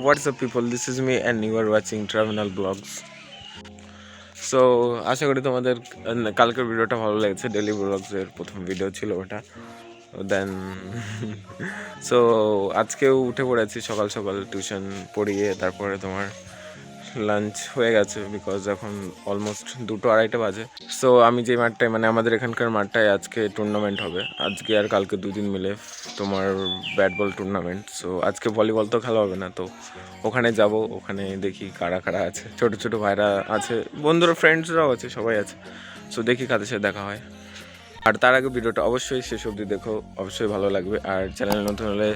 what's up, people? This is me and you are watching Terminal vlogs so আশা করি তোমাদের কালকের ভিডিওটা ভালো লেগেছে ডেলি ব্লগসের প্রথম ভিডিও ছিল ওটা। দেন সো আজকেও উঠে পড়েছি সকাল সকাল টিউশন পড়িয়ে, তারপরে তোমার লাঞ্চ হয়ে গেছে বিকজ এখন অলমোস্ট দুটো আড়াইটা বাজে। সো আমি যে মাঠটায় মানে আমাদের এখানকার মাঠটায় আজকে টুর্নামেন্ট হবে। আজকে আর কালকে দুদিন মিলে তোমার ব্যাট বল টুর্নামেন্ট সো আজকে ভলিবল তো খেলা হবে না, তো ওখানে যাব, ওখানে দেখি কারা কারা আছে। ছোট ছোট ভাইরা আছে, বন্ধুরা ফ্রেন্ডসরাও আছে, সবাই আছে। সো দেখি কাদের সাথে দেখা হয়। আর তার আগে ভিডিওটা অবশ্যই শেষ অবধি দেখো, অবশ্যই ভালো লাগবে। আর চ্যানেল নতুন হলে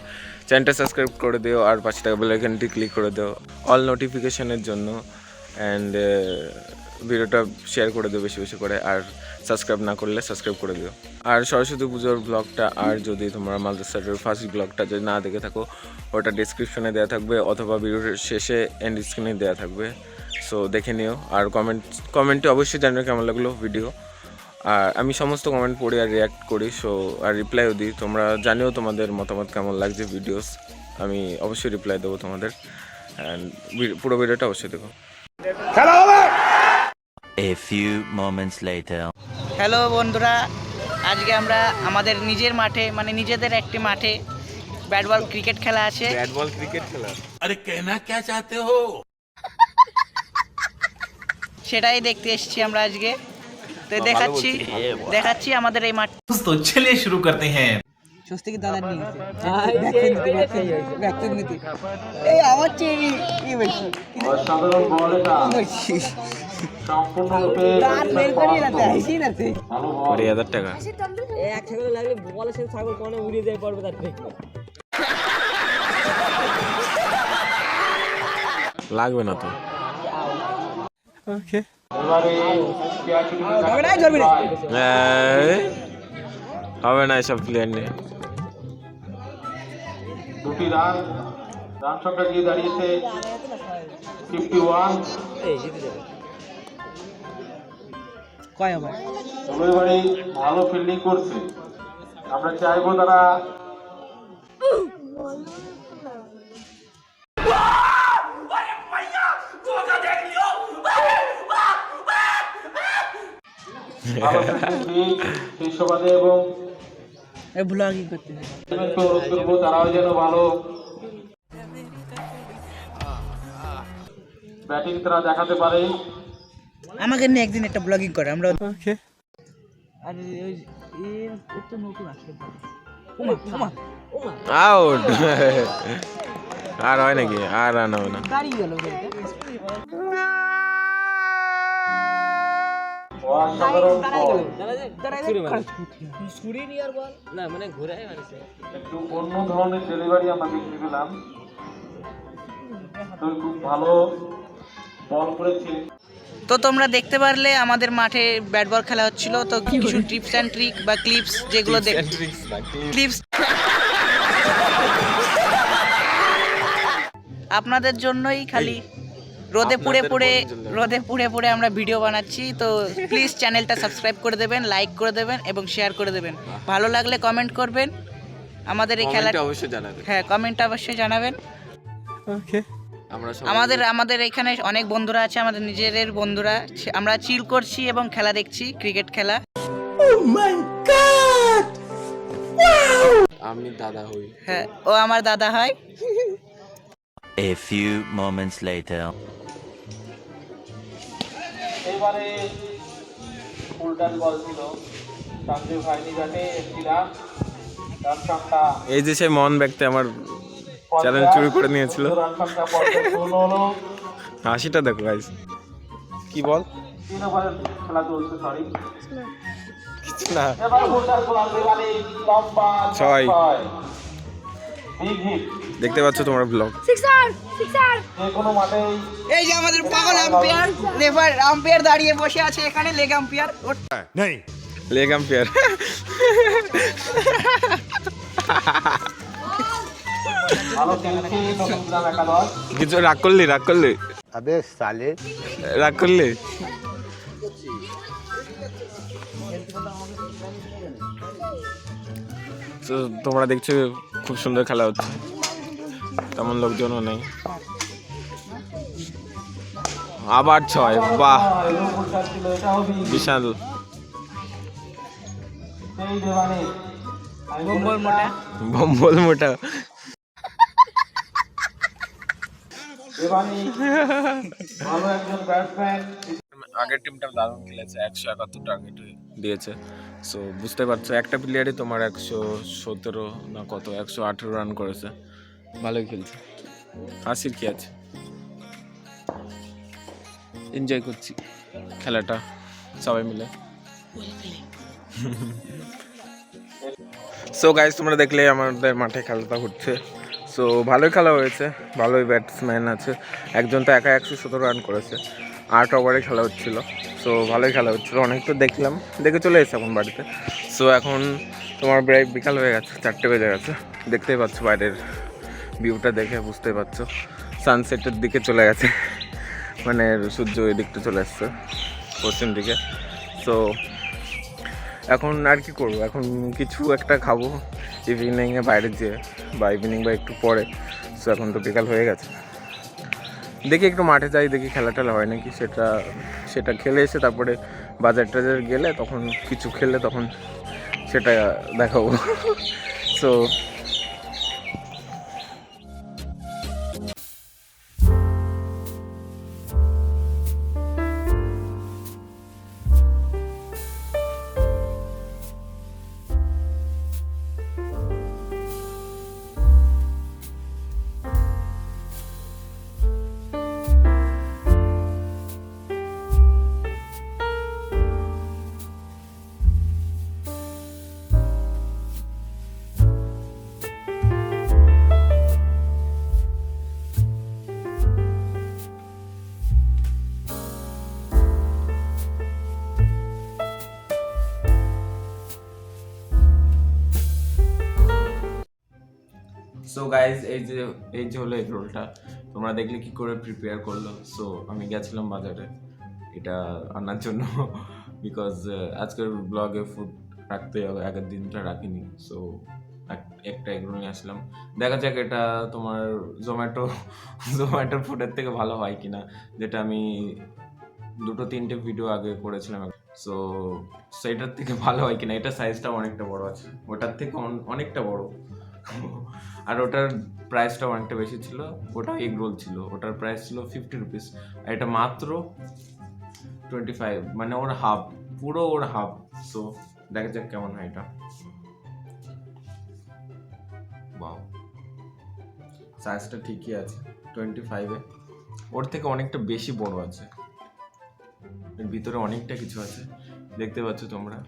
চ্যানেলটা সাবস্ক্রাইব করে দিও, আর পাশে থাকা বেলাইকনটি ক্লিক করে দিও অল নোটিফিকেশনের জন্য। অ্যান্ড ভিডিওটা শেয়ার করে দিও বেশি বেশি করে, আর সাবস্ক্রাইব না করলে সাবস্ক্রাইব করে দিও। আর সরস্বতী পুজোর ব্লগটা আর যদি তোমরা মালদাসারের ফার্স্ট ব্লগটা যদি না দেখে থাকো, ওটা ডিসক্রিপশনে দেওয়া থাকবে, অথবা ভিডিওর শেষে এন্ড স্ক্রিনে দেওয়া থাকবে। সো দেখে নিও, আর কমেন্ট কমেন্টে অবশ্যই জানিও কেমন লাগল ভিডিও আর আমি সমস্ত কমেন্ট পড়ি আর রিয়াক্ট করি সো আর রিপ্লাইও দিই। তোমরা জানিও তোমাদের মতামত কেমন লাগছে ভিডিওস আমি অবশ্যই রিপ্লাই দেবো তোমাদের। পুরো ভিডিওটা অবশ্যই দেখো। খেলা a few moments later hello বন্ধুরা। আজকে আমরা আমাদের নিজের মাঠে মানে নিজেদের একটি মাঠে ব্যাট বল ক্রিকেট খেলা আছে। ব্যাট বল ক্রিকেট খেলা? আরে কেনা কে চাইতে হো? সেটাই দেখতে এসেছি আমরা আজকে। তো দেখাচ্ছি দেখাচ্ছি আমাদের এই মাঠ তো চলিয়ে শুরু করতে হ্যাঁ স্বস্তি কি দাদা নিয়েছে ভ্যাকসিন দিতে ভ্যাকসিন দিতে এই আমার চেয়ে কি বেশি অসাধারণ বল এটা সম্পূর্ণরূপে তার মেল করে না হাসি না সে 20000 টাকা এক ছাগল লাগলে বল সে ছাগল কোণে উড়ে যায় পড়বে তার ঠিক লাগবে না তো ওকে হবে না এসব প্লেয়ার নিয়ে। দুটি রান রান সংখ্যা গিয়ে দাঁড়িয়েছে ফিফটি ওয়ান কয় হবে এবারে ভালো ফিল্ডিং করছে। আমরা চাইব তারা ভালো fielding দিক, সেই সুবাদে এবং ব্লগিং করতে অনুরোধ করব তারাও যেন ভালো ব্যাটিং তারা দেখাতে পারে। আমাকে নিয়ে একদিন একটা ব্লগিং করে আমরা আর ওই একটু নতুন আসছে। ওমা ওমা ওমা আউট আর হয় নাকি? আর রান হবে না। গেল অসাধারণ বল। একটু অন্য ধরনের ডেলিভারি আমরা দেখতে পেলাম। খুব ভালো বল করেছে। তো তোমরা দেখতে পারলে আমাদের মাঠে ব্যাট বল খেলা হচ্ছিল। তো কিছু টিপস অ্যান্ড ট্রিক বা ক্লিপস যেগুলো দেখ ক্লিপস। আপনাদের জন্যই খালি রোদে পুড়ে পুড়ে রোদে পুড়ে পুড়ে আমরা ভিডিও বানাচ্ছি। তো প্লিজ চ্যানেলটা সাবস্ক্রাইব করে দেবেন লাইক করে দেবেন এবং শেয়ার করে দেবেন। ভালো লাগলে কমেন্ট করবেন। আমাদের এই খেলা অবশ্যই জানাবেন। হ্যাঁ কমেন্ট অবশ্যই জানাবেন। ওকে আমাদের আমাদের এখানে অনেক বন্ধুরা আছে আমাদের নিজেদের বন্ধুরা। আমরা চিল করছি এবং খেলা দেখছি ক্রিকেট খেলা। আমি দাদা হই। হ্যাঁ ও আমার দাদা হয়। A few moments later. এবারে ফুলটান বল ছিল সঞ্জয় ভাইনি যাতে একটি রান রান সংখ্যা এই যে সেই মন ব্যক্তি আমার চ্যানেল চুরি করে নিয়েছিল। রান সংখ্যা পঞ্চাশ হলো। হাসিটা দেখো গাইস কি বল? তিন ওভারের খেলা চলছে সরি কিছু না। এবারে ফুলটান বল এবারে লম্বা ছয়। দেখতে পাচ্ছ তোমরা ব্লগ এই যে আমাদের পাগল আম্পিয়ার লেফার আম্পিয়ার দাঁড়িয়ে বসে আছে এখানে লেগ আম্পিয়ার নেই। লেগ আম্পিয়ার কিছু রাগ করলি রাগ করলি? আবে সালে। রাগ করলি? তোমরা দেখছ খুব সুন্দর খেলা হচ্ছে। তেমন লোকজনও নেই। আবার ছয় বাহ! বিশাল। বম্বল মোটা। আগের টিমটা দারুণ খেলেছে একশো একাত্তর টার্গেট দিয়েছে। সো বুঝতে পারছ একটা প্লেয়ারই তোমার একশো সতেরো না কত একশো আঠেরো রান করেছে। ভালোই খেলছে। হাসির কি আছে? এনজয় করছি খেলাটা সবাই মিলে। সো গাইজ তোমরা দেখলে আমাদের মাঠে খেলাটা হচ্ছে। সো ভালোই খেলা হয়েছে ভালোই ব্যাটসম্যান আছে। একজন তো একা একশো সতেরো রান করেছে। আট ওভারে খেলা হচ্ছিল। সো ভালোই খেলা হচ্ছিল। অনেক তো দেখলাম। দেখে চলে এসেছে এখন বাড়িতে। সো এখন তোমার প্রায় বিকাল হয়ে গেছে, চারটে বেজে গেছে। দেখতেই পাচ্ছ বাইরের ভিউটা দেখে, বুঝতেই পারছ। সানসেটের দিকে চলে গেছে। মানে সূর্য ওই দিকটা চলে আসছে পশ্চিম দিকে। সো এখন আর কি করব? এখন কিছু একটা খাব। ইভিনিংয়ে বাইরে যেয়ে বা ইভিনিং বা একটু পরে। সো এখন তো বিকাল হয়ে গেছে। দেখি একটু মাঠে যাই, দেখি খেলা টেলা হয় নাকি। সেটা সেটা খেলে এসে তারপরে বাজার টাজার গেলে তখন কিছু খেলে তখন সেটা দেখাবো। সো সো গাইজ এই যে এই যে হলো এগ রোলটা তোমরা দেখলে কি করে প্রিপেয়ার করল? সো আমি গেছিলাম বাজারে, এটা আনার জন্য বিকজ আজকের ব্লগে ফুড রাখতে হবে, আগের দিনটা রাখিনি। সো একটা এগ রোল নিয়ে আসলাম। দেখা যাক এটা তোমার জোম্যাটো জোম্যাটোর ফুডের থেকে ভালো হয় কিনা, যেটা আমি দুটো, তিনটে ভিডিও আগে করেছিলাম। সো সেটার থেকে ভালো হয় কিনা, এটা সাইজটা অনেকটা বড় আছে। ওটার থেকে অনেকটা বড়। আর ওটার প্রাইসটা অনেকটা বেশি ছিল। ওটা এগ রোল ছিল। ওটার প্রাইস ছিল ফিফটি রুপিস আর এটা মাত্র টোয়েন্টি ফাইভ মানে ওর হাফ পুরো ওর হাফ সো দেখা যাক কেমন হয় এটা। বাও সাইজটা ঠিকই আছে। টোয়েন্টি ফাইভে ওর থেকে অনেকটা বেশি বড় আছে। এর ভিতরে অনেকটা কিছু আছে। দেখতে পাচ্ছ তোমরা।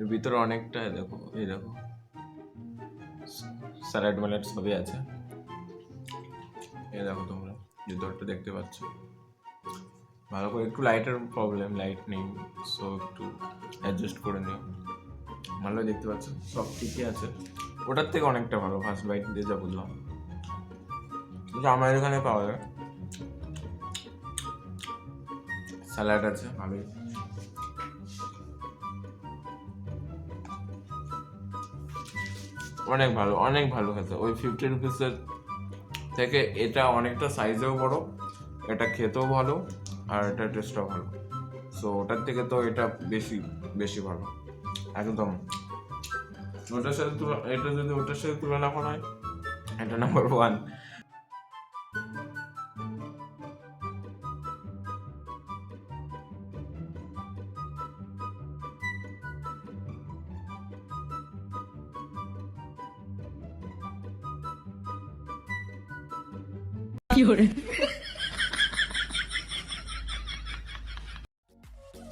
এর ভিতরে অনেকটা দেখো, এই দেখো। স্যালাড ম্যালাড সবই আছে এই দেখো তোমরা যে ভিতরটা দেখতে পাচ্ছ। ভালো করে একটু লাইটের প্রবলেম লাইট নেই সো একটু অ্যাডজাস্ট করে নিও। ভালো দেখতে পাচ্ছ, সব ঠিকই আছে। ওটার থেকে অনেকটা ভালো ফার্স্ট বাইট দিয়ে যা বুঝলাম। কিন্তু আমার এখানে পাওয়া যায়। স্যালাড আছে, ভালোই। অনেক ভালো অনেক ভালো খেতে ওই ফিফটি রুপিসের থেকে এটা অনেকটা সাইজেও বড়, এটা খেতেও ভালো, আর এটা টেস্টও ভালো। সো ওটার থেকে তো এটা বেশি বেশি ভালো। একদম। ওটার সাথে এটা যদি ওটার সাথে তুলনা করা হয়, এটা নাম্বার ওয়ান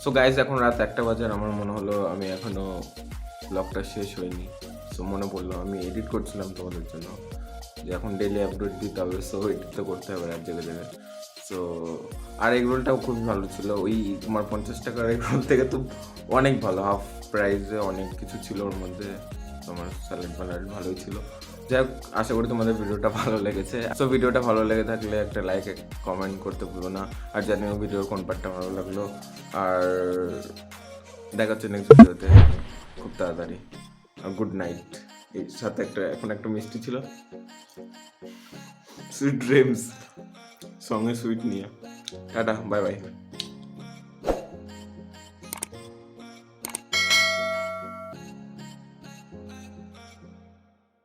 সো গাইজ এখন রাত একটা বাজার আমার মনে হলো আমি এখনও ব্লগটা শেষ হয়নি সো মনে পড়ল, আমি এডিট করছিলাম তোমাদের জন্য। যে এখন ডেলি আপডেট দিতে হবে সো এডিট তো করতে হবে রাত জেগে জেগে। সো আর এগ রোলটাও খুব ভালো ছিল। ওই তোমার পঞ্চাশ টাকার এগ রোল থেকে তো অনেক ভালো। হাফ প্রাইসে অনেক কিছু ছিল ওর মধ্যে। তোমার স্যালাড ফ্যালাড ভালোই ছিল। যাই হোক আশা করি তোমাদের ভিডিওটা ভালো লেগেছে। সো ভিডিওটা ভালো লেগে থাকলে একটা লাইক কমেন্ট করতে ভুলো না। আর জানিও ভিডিওর কোন পার্টটা ভালো লাগল। আর দেখা হচ্ছে নেক্সট ভিডিওতে খুব তাড়াতাড়ি। গুড নাইট এই সাথে একটা, এখন একটা মিষ্টি ছিল। সুইট ড্রিমস সঙ্গে সুইট নিয়ে। Tata bye bye